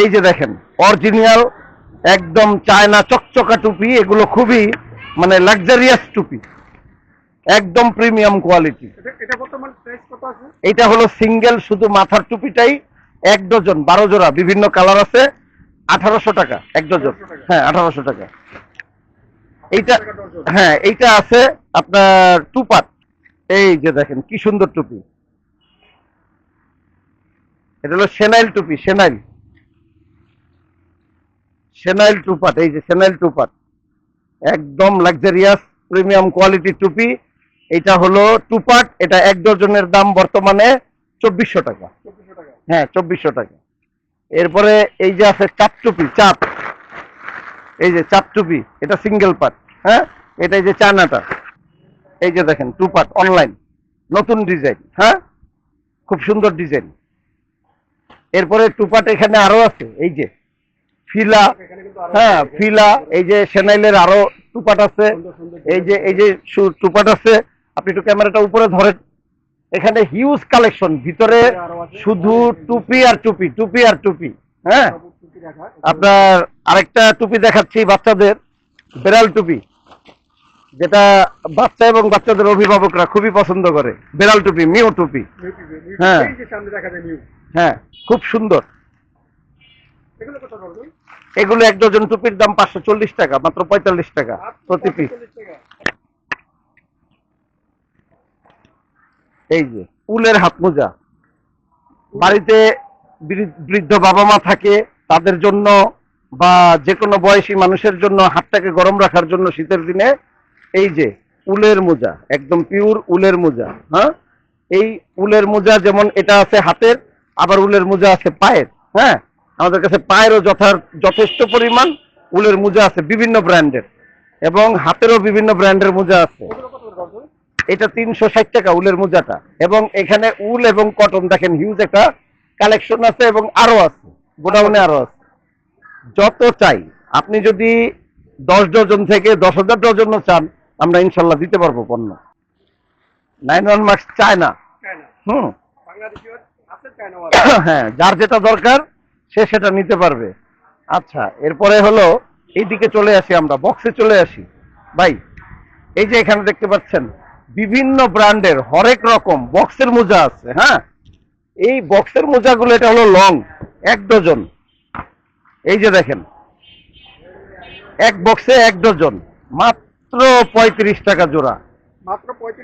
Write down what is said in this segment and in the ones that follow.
এই যে দেখেন অরিজিনাল একদম চায়না চকচকা টুপি এগুলো খুবই মানে লাক্সারিয়াস টুপি। একদম প্রিমিয়াম কোয়ালিটি এটা হলো সিঙ্গেল শুধু মাথার টুপিটাই এক ডজন বারো জোড়া বিভিন্ন কালার আছে আঠারোশো টাকা এক ডজন। হ্যাঁ আঠারোশো টাকা। এইটা হ্যাঁ এইটা আছে আপনার টু পার্ট এই যে দেখেন কি সুন্দর টুপি। এটা হলো সেনাইল টুপি সেনাইল সেনাইল টুপাট এই যে সেনাইল টুপাট একদম লাক্সারিয়াস প্রিমিয়াম কোয়ালিটি টুপি। এটা হলো টুপাট এটা এক ডজনের দাম বর্তমানে চব্বিশশো টাকা। হ্যাঁ চব্বিশশো টাকা। এরপরে এই যে আছে চাপ টুপি, চাপ। এই যে চাপ টুপি, এটা সিঙ্গেল পাট হ্যাঁ? এটা এই যে চায়নাটা। এই যে দেখেন টু পার্ট অনলাইন নতুন ডিজাইন হ্যাঁ? খুব সুন্দর ডিজাইন এরপরে টু পার্ট এখানে আরও আছে, এই যে। ফিলা হ্যাঁ ফিলা এই যে সেনাইলের আরও টুপাট আছে এই যে এই যে টুপাট আছে আপনি একটু ক্যামেরাটা উপরে ধরেন এখানে হিউজ কালেকশন ভিতরে শুধু টুপি আর টুপি টুপি আর টুপি হ্যাঁ? আপনার আরেকটা টুপি দেখাচ্ছি বাচ্চাদের বেড়াল টুপি যেটা বাচ্চা এবং বাচ্চাদের অভিভাবকরা খুবই পছন্দ করে বেড়াল টুপি মিও টুপি হ্যাঁ। হ্যাঁ খুব সুন্দর। এগুলো এক ডজন টুপির দাম পাঁচশো চল্লিশ টাকা মাত্র পঁয়তাল্লিশ টাকা প্রতি পিস এই যে উলের হাত মোজা বাড়িতে বৃদ্ধ বাবা মা থাকে তাদের জন্য বা যে কোনো বয়সী মানুষের জন্য হাতটাকে গরম রাখার জন্য শীতের দিনে এই যে উলের মোজা একদম পিওর উলের মোজা হ্যাঁ? এই উলের মোজা যেমন এটা আছে হাতের আবার উলের মোজা আছে পায়ের হ্যাঁ? আমাদের কাছে পায়েরও যথার যথেষ্ট পরিমাণ উলের মোজা আছে বিভিন্ন ব্র্যান্ডের। এবং হাতেরও বিভিন্ন ব্র্যান্ডের মোজা আছে। এটা তিনশো ষাট টাকা উলের মোজাটা। এবং এখানে উল এবং কটন দেখেন হিউজ একটা কালেকশন আছে এবং আরও আছে গোডাউনে আরও আছে। যত চাই আপনি যদি দশ ডজন থেকে দশ হাজার ডজনও চান আমরা ইনশাল্লাহ দিতে পারব পণ্য। নাইন ওয়ান মার্কস চায় না হুম। হ্যাঁ যার যেটা দরকার সে সেটা নিতে পারবে। আচ্ছা এরপরে হলো এইদিকে চলে আসি আমরা বক্সে চলে আসি। ভাই এই যে এখানে দেখতে পাচ্ছেন বিভিন্ন ব্র্যান্ডের হরেক রকম বক্সের মোজা আছে হ্যাঁ? এই বক্সের মোজাগুলো এটা হলো লং এক ডজন এই যে দেখেন এক বক্সে এক ডজন মাত্র পঁয়ত্রিশ টাকা জোড়া।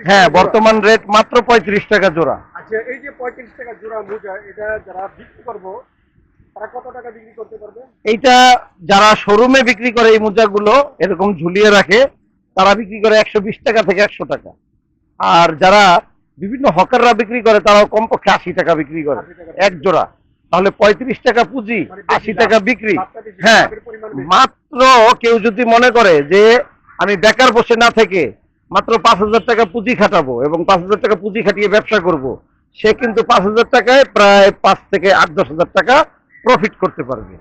হ্যাঁ বর্তমান রেট মাত্র পঁয়ত্রিশ টাকা জোড়া। আচ্ছা এই যে 35 টাকা জোড়া মোজা এটা যারা বিক্রি করব এইটা যারা শোরুমে বিক্রি করে এই মোজাগুলো এরকম ঝুলিয়ে রাখে তারা বিক্রি করে একশো বিশ টাকা থেকে একশো টাকা। আর যারা বিভিন্ন হকাররা বিক্রি করে তারাও কমপক্ষে আশি টাকা বিক্রি করে 80 এক জোড়া। তাহলে পঁয়ত্রিশ টাকা পুঁজি মানে আশি টাকা বিক্রি। হ্যাঁ। মাত্র কেউ যদি মনে করে যে আমি বেকার বসে না থেকে মাত্র পাঁচ হাজার টাকা পুঁজি খাটাবো এবং পাঁচ হাজার টাকা পুঁজি খাটিয়ে ব্যবসা করব সে কিন্তু পাঁচ হাজার টাকায় প্রায় পাঁচ থেকে আট দশ হাজার টাকা প্রফিট করতে পারবে।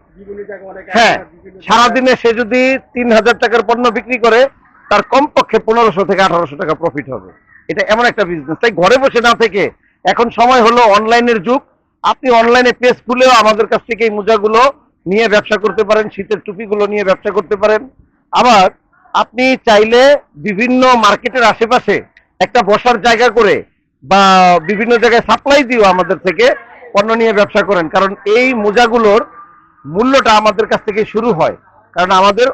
হ্যাঁ সারাদিনে সে যদি তিন হাজার টাকার পণ্য বিক্রি করে তার কমপক্ষে পনেরোশো থেকে আঠারোশো টাকা প্রফিট হবে। এটা এমন একটা বিজনেস তাই ঘরে বসে না থেকে এখন সময় হলো অনলাইনের যুগ। আপনি অনলাইনে পেজ খুলেও আমাদের কাছ থেকে এই মোজাগুলো নিয়ে ব্যবসা করতে পারেন শীতের টুপিগুলো নিয়ে ব্যবসা করতে পারেন। আবার আপনি চাইলে বিভিন্ন মার্কেটের আশেপাশে একটা বসার জায়গা করে বা বিভিন্ন জায়গায় সাপ্লাই দিও আমাদের থেকে। পণ্য নিয়ে ব্যবসা করেন। কারণ এই মোজাগুলোর মূল্যটা আমাদের কাছ থেকে শুরু হয়। কারণ আমাদের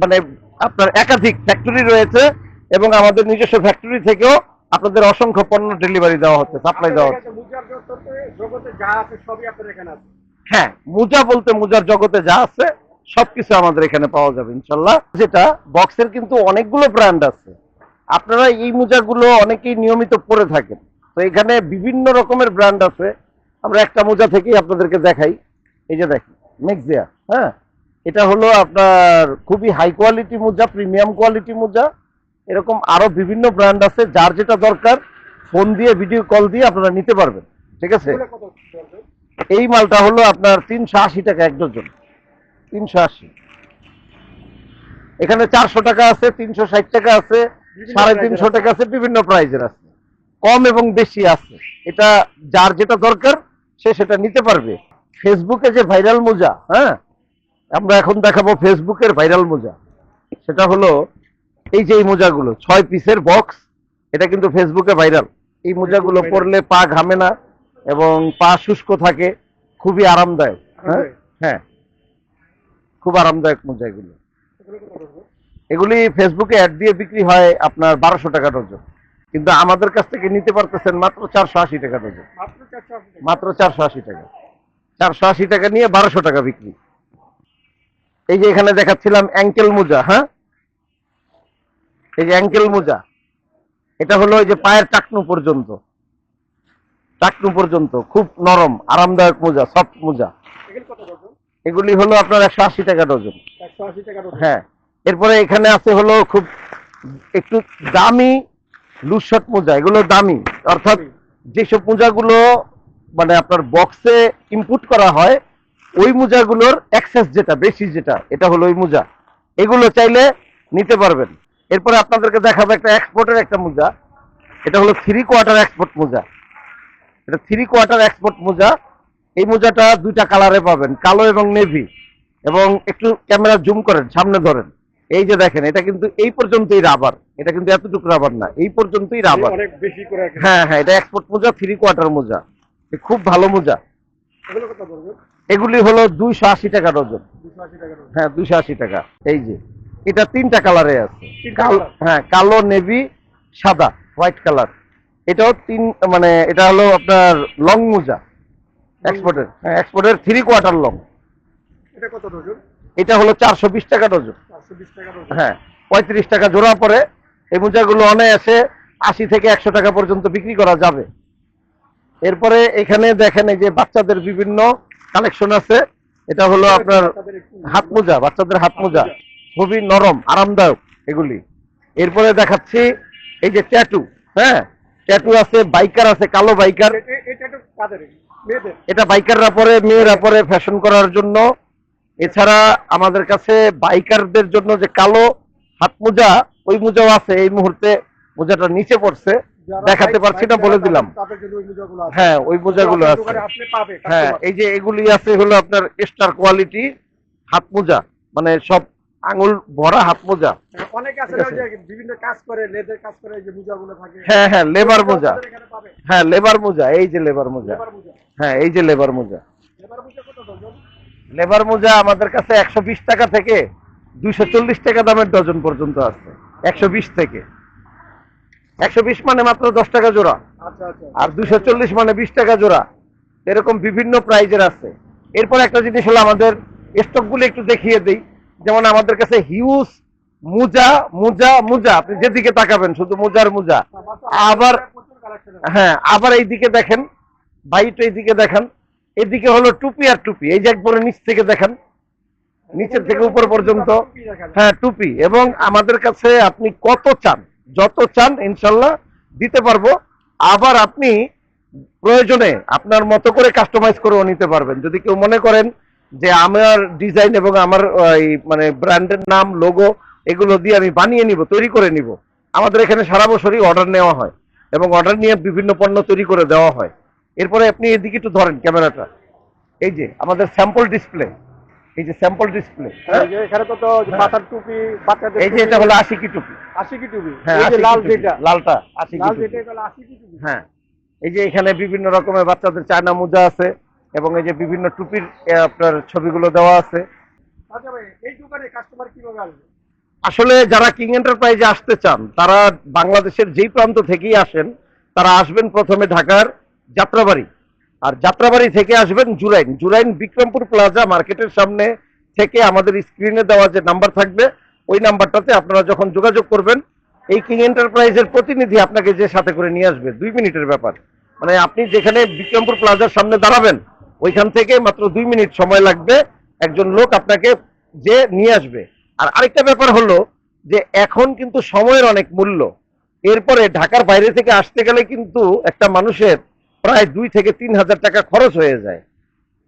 মানে আপনার একাধিক ফ্যাক্টরি রয়েছে এবং আমাদের নিজস্ব ফ্যাক্টরি থেকেও আপনাদের অসংখ্য পণ্য ডেলিভারি দেওয়া হচ্ছে সাপ্লাই দেওয়া হচ্ছে। হ্যাঁ মোজা বলতে মোজার জগতে যা আছে, সবকিছু আমাদের এখানে পাওয়া যাবে, ইনশাল্লাহ। যেটা বক্সের কিন্তু অনেকগুলো ব্র্যান্ড আছে। আপনারা এই মোজাগুলো অনেকেই নিয়মিত পরে থাকেন। তো এখানে বিভিন্ন রকমের ব্র্যান্ড আছে। আমরা একটা মোজা থেকেই আপনাদেরকে দেখাই। এই যে দেখি মেক্সিয়া হ্যাঁ? এটা হলো আপনার খুবই হাই কোয়ালিটি মোজা প্রিমিয়াম কোয়ালিটি মোজা। এরকম আরও বিভিন্ন ব্র্যান্ড আছে যার যেটা দরকার ফোন দিয়ে ভিডিও কল দিয়ে আপনারা নিতে পারবেন। ঠিক আছে? এই মালটা হলো আপনার তিনশো আশি টাকা এক ডজন তিনশো আশি। এখানে চারশো টাকা আছে তিনশো ষাট টাকা আছে সাড়ে তিনশো টাকা আছে বিভিন্ন প্রাইজের আছে। কম এবং বেশি আছে। এটা যার যেটা দরকার সে সেটা নিতে পারবে। ফেসবুকে যে ভাইরাল মোজা হ্যাঁ? আমরা এখন দেখাবো ফেসবুকের ভাইরাল মোজা। সেটা হলো এই যে এই মোজাগুলো ছয় পিসের বক্স এটা কিন্তু ফেসবুকে ভাইরাল এই মোজাগুলো। পরলে পা ঘামে না এবং পা শুষ্ক থাকে খুবই আরামদায়ক হ্যাঁ? হ্যাঁ। খুব আরামদায়ক মোজা এগুলো? এগুলি ফেসবুকে অ্যাড দিয়ে বিক্রি হয় আপনার বারোশো টাকা ডজন কিন্তু আমাদের কাছ থেকে নিতে পারতেছেন মাত্র চারশো আশি টাকা ডজন মাত্র চারশো আশি টাকা। চারশো আশি টাকা। নিয়ে বারোশো টাকা বিক্রি। এই যে এখানে দেখাচ্ছিলাম অ্যাঙ্কেল মোজা হ্যাঁ? এই যে অ্যাঙ্কেল মোজা এটা হলো ওই যে পায়ের টাকনু পর্যন্ত। টাকনু পর্যন্ত খুব নরম আরামদায়ক মোজা সফট মোজা। এগুলো হলো আপনার একশো আশি টাকা ডজন। একশো আশি টাকা ডজন। হ্যাঁ এরপরে এখানে আছে হলো খুব একটু দামি লুসট মোজা এগুলো দামি। অর্থাৎ যেসব মোজাগুলো মানে আপনার বক্সে ইনপুট করা হয়, ওই মোজাগুলোর অ্যাক্সেস যেটা, বেশি যেটা, এটা হলো ওই মোজা। এগুলো চাইলে নিতে পারবেন। এরপরে আপনাদেরকে দেখাবো একটা এক্সপোর্টের একটা মোজা। এটা হলো থ্রি কোয়ার্টার এক্সপোর্ট মোজা। এটা থ্রি কোয়ার্টার এক্সপোর্ট মোজা। এই মোজাটা দুইটা কালারে পাবেন, কালো এবং নেভি এবং একটু ক্যামেরা জুম করেন, সামনে ধরেন। এই যে দেখেন এটা কিন্তু এই পর্যন্তই রাবার এটা কিন্তু এতটুকু রাবার না এই পর্যন্তই রাবার। হ্যাঁ হ্যাঁ এটা এক্সপোর্ট মোজা থ্রি কোয়ার্টার মোজা। খুব ভালো মোজা। এগুলো হলো দুইশো আশি টাকা ডজন। হ্যাঁ দুইশো আশি টাকা। এই যে এটা তিনটা কালারে আছে। কালো হ্যাঁ কালো নেভি সাদা হোয়াইট কালার এটাও তিন মানে এটা হলো আপনার লং মোজা। এক্সপোর্টের হ্যাঁ এক্সপোর্টের থ্রি কোয়ার্টার লং এটা কত ডজন? এটা হলো চারশো বিশ টাকা ডজন হ্যাঁ পঁয়ত্রিশ টাকা জোড়া পরে এই মোজাগুলো অনায়াসে আশি থেকে একশো টাকা পর্যন্ত বিক্রি করা যাবে। এরপরে এখানে দেখেন এই যে বাচ্চাদের বিভিন্ন কালেকশন আছে। এটা হলো আপনার হাত মোজা বাচ্চাদের হাত মোজা। খুবই নরম আরামদায়ক এগুলি। এরপরে দেখাচ্ছি এই যে ট্যাটু হ্যাঁ ট্যাটু আছে বাইকার আছে কালো বাইকার? এটা বাইকাররা পরে মেয়েরা পরে ফ্যাশন করার জন্য এছাড়া আমাদের কাছে বাইকারদের জন্য যে কালো হাত মোজা ওই মোজাও আছে এই মুহূর্তে মোজাটা নিচে পড়ছে। দেখাতে পারছি না বলে দিলাম। হ্যাঁ ওই মোজাগুলো আছে। হ্যাঁ এই যে এগুলি আছে হলো আপনার স্টার কোয়ালিটি হাত মোজা মানে সব আঙুল ভরা হাত মোজা। হ্যাঁ, অনেকে আছে ঠিক না আছে। যে বিভিন্ন কাজ করে লেদের কাজ করে এই যে মোজাগুলো থাকে। হ্যাঁ হ্যাঁ লেবার মোজা। হ্যাঁ লেবার মোজা এই যে লেবার মোজা। হ্যাঁ এই যে লেবার মোজা। লেবার মোজা কত? লেবার মোজা আমাদের কাছে একশো বিশ টাকা থেকে দুইশো চল্লিশ টাকা দামের ডজন পর্যন্ত আছে একশো বিশ থেকে। একশো বিশ মানে মাত্র দশ টাকা জোড়া আচ্ছা আচ্ছা। আর দুইশো চল্লিশ মানে বিশ টাকা জোড়া। এরকম বিভিন্ন প্রাইজের আছে। এরপর একটা জিনিস হলো আমাদের স্টকগুলো একটু দেখিয়ে দিই। যেমন আমাদের কাছে হিউজ মুজা মুজা মুজা আপনি যেদিকে তাকাবেন শুধু মুজার মুজা। আবার হ্যাঁ আবার এইদিকে দেখেন বাইট এইদিকে দেখেন। এদিকে হলো টুপি আর টুপি। এই যে একবারে নিচ থেকে দেখেন, নিচের থেকে উপর পর্যন্ত। হ্যাঁ টুপি। এবং আমাদের কাছে আপনি কত চান, যত চান ইনশাল্লাহ দিতে পারব। আবার আপনি প্রয়োজনে আপনার মতো করে কাস্টমাইজ করেও নিতে পারবেন। যদি কেউ মনে করেন যে আমার ডিজাইন এবং আমার মানে ব্র্যান্ডের নাম লোগো এগুলো দিয়ে আমি বানিয়ে নিব, তৈরি করে নিব, আমাদের এখানে সারা বছরই অর্ডার নেওয়া হয় এবং অর্ডার নিয়ে বিভিন্ন পণ্য তৈরি করে দেওয়া হয়। এরপরে আপনি এদিকে একটু ধরেন ক্যামেরাটা। এই যে আমাদের স্যাম্পল ডিসপ্লে এই যে স্যাম্পল ডিসপ্লে এই যে এখানে টুপি বাচ্চাদের এই যে এটা হলো আশিকি টুপি। আশি কি টুপি। হ্যাঁ এই যে লাল যেটা। লালটা আশিকি লাল যেটা হলো আশি কি টুপি। হ্যাঁ এই যে এখানে বিভিন্ন রকমের বাচ্চাদের চায়না মোজা আছে এবং এই যে বিভিন্ন টুপির আপনার ছবিগুলো দেওয়া আছে। আচ্ছা এই দোকানে কাস্টমার কীভাবে আসবে? আসলে যারা কিং এন্টারপ্রাইজে আসতে চান তারা বাংলাদেশের যেই প্রান্ত থেকেই আসেন তারা আসবেন প্রথমে ঢাকার যাত্রাবাড়ি। আর যাত্রাবাড়ি থেকে আসবেন জুরাইন। জুরাইন বিক্রমপুর প্লাজা মার্কেটের সামনে থেকে আমাদের স্ক্রিনে দেওয়া যে নাম্বার থাকবে, ওই নাম্বারটাতে আপনারা যখন যোগাযোগ করবেন, এই কিং এন্টারপ্রাইজের প্রতিনিধি আপনাকে যে সাথে করে নিয়ে আসবে, দুই মিনিটের ব্যাপার। মানে আপনি যেখানে বিক্রমপুর প্লাজার সামনে দাঁড়াবেন, ওইখান থেকে মাত্র দুই মিনিট সময় লাগবে একজন লোক আপনাকে যে নিয়ে আসবে। আর আরেকটা ব্যাপার হলো যে এখন কিন্তু সময়ের অনেক মূল্য। এরপরে ঢাকার বাইরে থেকে আসতে গেলে কিন্তু একটা মানুষের প্রায় দুই থেকে তিন হাজার টাকা খরচ হয়ে যায়।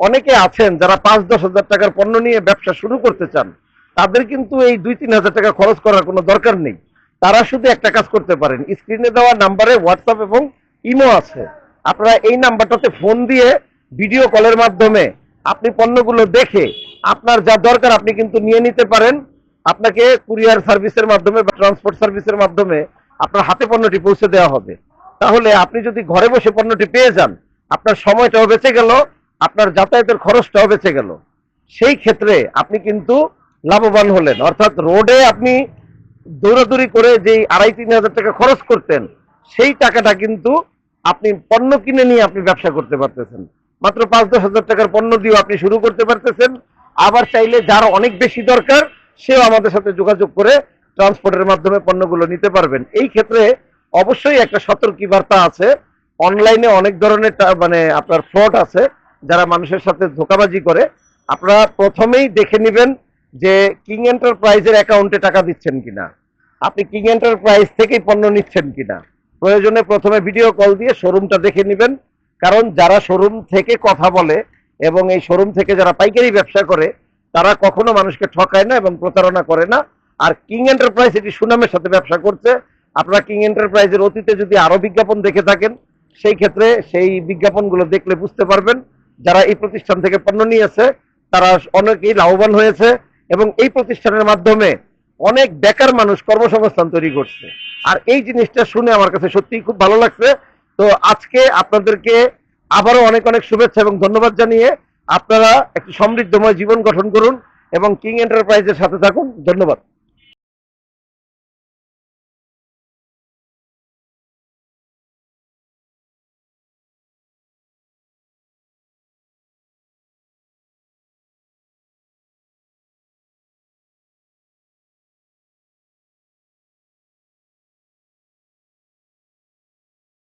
অনেকে আছেন যারা পাঁচ, দশ হাজার টাকার পণ্য নিয়ে ব্যবসা শুরু করতে চান, তাদের কিন্তু এই দুই, তিন হাজার টাকা খরচ করার কোনো দরকার নেই। তারা শুধু একটা কাজ করতে পারেন, স্ক্রিনে দেওয়া নাম্বারে হোয়াটসঅ্যাপ এবং ইমো আছে। আপনারা এই নাম্বারটাতে ফোন দিয়ে ভিডিও কলের মাধ্যমে আপনি পণ্যগুলো দেখে আপনার যা দরকার আপনি কিন্তু নিয়ে নিতে পারেন। আপনাকে কুরিয়ার সার্ভিসের মাধ্যমে বা ট্রান্সপোর্ট সার্ভিসের মাধ্যমে আপনার হাতে পণ্যটি পৌঁছে দেওয়া হবে। তাহলে আপনি যদি ঘরে বসে পণ্যটি পেয়ে যান, আপনার সময়টাও বেঁচে গেল, আপনার যাতায়াতের খরচটাও বেঁচে গেল। সেই ক্ষেত্রে আপনি কিন্তু লাভবান হলেন। অর্থাৎ রোডে আপনি দৌড়াদৌড়ি করে যেই আড়াই তিন হাজার টাকা খরচ করতেন, সেই টাকাটা কিন্তু আপনি পণ্য কিনে নিয়ে আপনি ব্যবসা করতে পারতেছেন। মাত্র পাঁচ দশ হাজার টাকার পণ্য দিয়ে আপনি শুরু করতে পারতেছেন। আবার চাইলে যার অনেক বেশি দরকার, সেও আমাদের সাথে যোগাযোগ করে ট্রান্সপোর্টের মাধ্যমে পণ্যগুলো নিতে পারবেন। এই ক্ষেত্রে অবশ্যই একটা সতর্কী বার্তা আছে। অনলাইনে অনেক ধরনের মানে আপনার ফ্রড আছে, যারা মানুষের সাথে ধোকাবাজি করে। আপনারা প্রথমেই দেখে নেবেন যে কিং এন্টারপ্রাইজের অ্যাকাউন্টে টাকা দিচ্ছেন কিনা। আপনি কিং এন্টারপ্রাইজ থেকেই পণ্য নিচ্ছেন কিনা। প্রয়োজনে প্রথমে ভিডিও কল দিয়ে শোরুমটা দেখে নেবেন। কারণ যারা শোরুম থেকে কথা বলে এবং এই শোরুম থেকে যারা পাইকারি ব্যবসা করে, তারা কখনো মানুষকে ঠকায় না এবং প্রতারণা করে না। আর কিং এন্টারপ্রাইজ এটি সুনামের সাথে ব্যবসা করছে। আপনারা কিং এন্টারপ্রাইজের অতীতে যদি আরও বিজ্ঞাপন দেখে থাকেন, সেই ক্ষেত্রে সেই বিজ্ঞাপনগুলো দেখলে বুঝতে পারবেন। যারা এই প্রতিষ্ঠান থেকে পণ্য নিয়েছে, তারা অনেকেই লাভবান হয়েছে এবং এই প্রতিষ্ঠানের মাধ্যমে অনেক বেকার মানুষ কর্মসংস্থান তৈরি করছে। আর এই জিনিসটা শুনে আমার কাছে সত্যিই খুব ভালো লাগছে। তো আজকে আপনাদেরকে আবারও অনেক অনেক শুভেচ্ছা এবং ধন্যবাদ জানিয়ে আপনারা একটি সমৃদ্ধময় জীবন গঠন করুন এবং কিং এন্টারপ্রাইজের সাথে থাকুন। ধন্যবাদ।